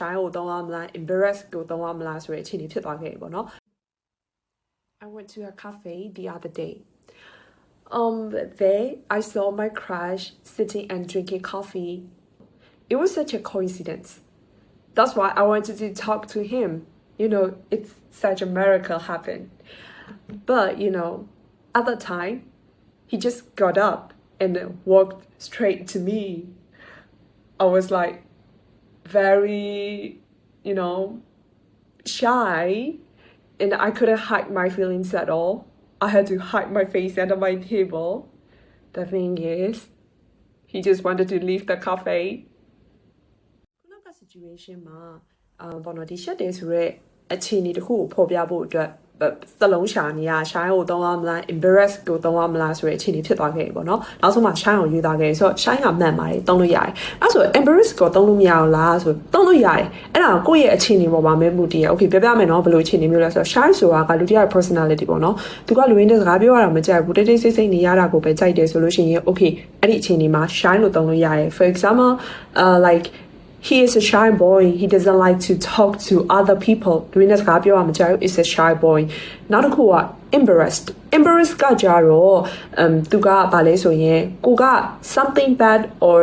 shine ကိုသုံးရမလား embarrass ကိုသုံးရမလားဆိုတဲ့အခြေအနေဖြစ်သွားခဲ့ပြီပေါ့နော် I went to a cafe the other day um there I saw my crush sitting and drinking coffee it was such a coincidence that's why I wanted to talk to him you know it's such a miracle happened but you know at the time he just got up and walked straight to me I was like very, you know, shy and I couldn't hide my feelings at all. I had to hide my face under my table. The thing is, he just wanted to leave the cafe. ခုနက situation မှာအာဘောနော်ဒီရှက်တယ်ဆိုတော့အခြေအနေတစ်ခုကိုဖော်ပြဖို့အတွက် စလုံးရှာနေရ shine ကိုသုံးရမလား embarrass ကိုသုံးရမလားဆိုတဲ့အခြေအနေဖြစ်သွားခဲ့ပြီပေါ့နော်နောက်ဆုံးမှာ shine ကိုယူသွားခဲ့ဆိုတော့ shine ကမှန်ပါတယ်သုံးလို့ရတယ်အဲဆို embarrass ကိုသုံးလို့မရအောင်လားဆိုသုံးလို့ရတယ်အဲ့ဒါကိုယ့်ရဲ့အခြေအနေပေါ်မှာမဲမှုတည်ရ okay ပြောပြမယ်နော်ဘယ်လိုအခြေအနေမျိုးလဲဆိုတော့ shine ဆိုတာကလူတစ်ယောက် personality ပေါ့နော်သူကလူရင်းတဲ့စကားပြောရတာမကြိုက်ဘူးတိတ်တိတ်ဆိတ်ဆိတ်နေရတာကိုပဲကြိုက်တယ်ဆိုလို့ရှိရင် okay အဲ့ဒီအခြေအနေမှာ shine လို့သုံးလို့ရတယ် for example uh like he is a shy boy he doesn't like to talk to other people လူရင်းတဲ့စကားပြောရမှာကြိုက်ဘူး is a shy boy နောက်တစ်ခုက embarrassed embarrassed ကကြတော့ um သူကဘာလဲဆိုရင်ကိုက something bad or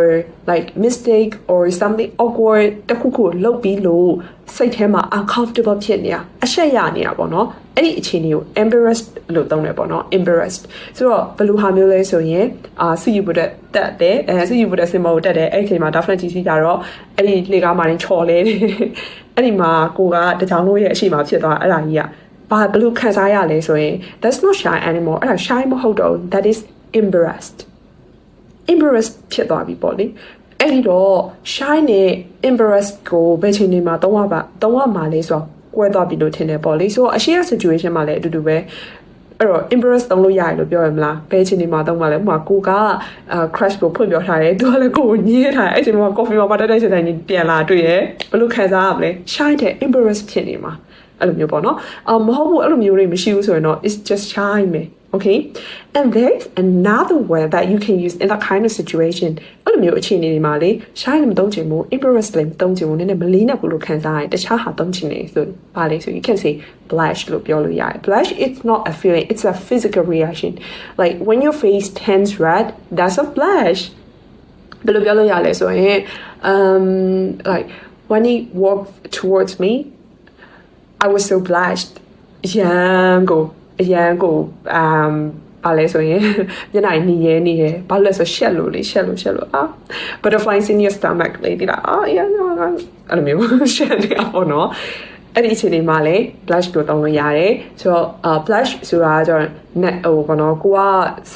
like mistake or something awkward တခုခုလုပ်ပြီးလို့စိတ်ထဲမှာ uncomfortable ဖြစ်နေတာအရှက်ရနေတာပေါ့နော် အဲ့ဒီအခြေအနေကို embarrassed လို့သုံးတယ်ပေါ့နော် embarrassed ဆိုတော့ဘယ်လိုဟာမျိုးလဲဆိုရင်အာစုယူဖို့တက်တက်တယ်အဲစုယူဖို့တက်စင်မောကိုတက်တယ်အဲ့ဒီအချိန်မှာ definitely ကြီးကြတော့အဲ့ဒီလေကားမှရင်ချော်လဲတယ်အဲ့ဒီမှာကိုကတကြောင်လို့ရဲ့အရှိမဖြစ်သွားအဲ့ဒါကြီးကဘာဘယ်လိုခံစားရလဲဆိုရင် that's not shy anymore အဲ့ဒါ shy မဟုတ်တော့ that is embarrassed embarrassed ဖြစ်သွားပြီပေါ့လေအဲ့ဒီတော့ shy နဲ့ embarrassed ကိုဘယ်ချိန်နေမှာသုံးရပါသုံးရမှာလဲဆိုတော့ ကွဲသွားပြီလို့ထင်တယ်ပေါ့လေဆိုတော့အရှိရ situation မှာလည်းအတူတူပဲအဲ့တော့ embarrass သုံးလို့ရတယ်လို့ပြောရမလားဘယ်ချိန်ဒီမှာသုံးပါလဲဥပမာကိုကအာ crash ကိုဖွင့်ပြောထားတယ်သူကလည်းကိုကိုညင်းထားတယ်အဲ့ချိန်မှာ coffee မှာတက်တက်ဆိုင်ဆိုင်ပြန်လာတွေ့ရဘယ်လိုခံစားရမလဲ shy တဲ့ embarrass ဖြစ်နေမှာအဲ့လိုမျိုးပေါ့နော်အမဟုတ်ဘူးအဲ့လိုမျိုးတွေမရှိဘူးဆိုရင်တော့ it's just shy မယ် okay and there's another word that you can use in that kind of situation အဲ့လိုမျိုးအခြေအနေတွေမှာလေ shy လည်းမသုံးချင်ဘူး embarrassed လည်းမသုံးချင်ဘူးနည်းနည်းမလေးနဲ့ဘူးလို့ခံစားရတယ်တခြားဟာသုံးချင်နေဆိုပါလေ so you can say blush လို့ပြောလို့ရတယ် blush it's not a feeling it's a physical reaction like when your face turns red that's a blush ဘယ်လိုပြောလို့ရလဲဆိုရင် um like when he walked towards me I was so blushed ရန်ကို အရန်ကို um ပါလဲဆိုရင်မျက်နှာညီရဲနေရဲဘာလို့လဲဆိုရှက်လို့လေရှက်လို့ရှက်လို့အာ butterflies in your stomach လေဒီလားအာရန်အဲ့လိုမျိုးရှက်နေအောင်နော် အဲ့ဒီအချိန်လေးမှာလည်း blush ကိုတောင်းလို့ရတယ်ဆိုတော့ blush ဆိုတာကကျတော့ net ဟိုဘောနော်ကိုက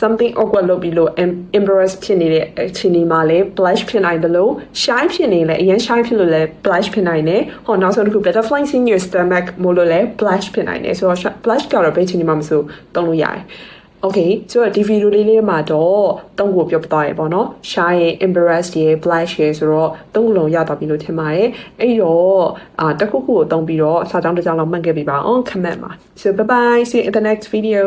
something awkward လုပ်ပြီးလို့ embarrass ဖြစ်နေတဲ့အချိန်လေးမှာလည်း blush ဖြစ်နိုင်တယ်လို့ shy ဖြစ်နေလဲအရင် shy ဖြစ်လို့လည်း blush ဖြစ်နိုင်တယ်ဟောနောက်ဆုံးတစ်ခု butterflies in your stomach မို့လို့လည်း blush ဖြစ်နိုင်တယ်ဆိုတော့ blush ကတော့ဘယ်အချိန်လေးမှမဆိုတောင်းလို့ရတယ် Okay ဆိုတော့ဒီဗီဒီယိုလေးလေးမှာတော့တုံးကိုပြောပြသွားရေပေါ့နော် shy ရဲ့ embarrass ရဲ့ blush ရဲ့ဆိုတော့တုံးလုံးရသွားပြီလို့ထင်ပါတယ်အဲ့တော့အာတစ်ခုခုကိုတုံးပြီးတော့စာကြောင်းတစ်ကြောင်းလောက်မှတ်ခဲ့ပြပါအောင် comment ပါ so bye bye see you in the next video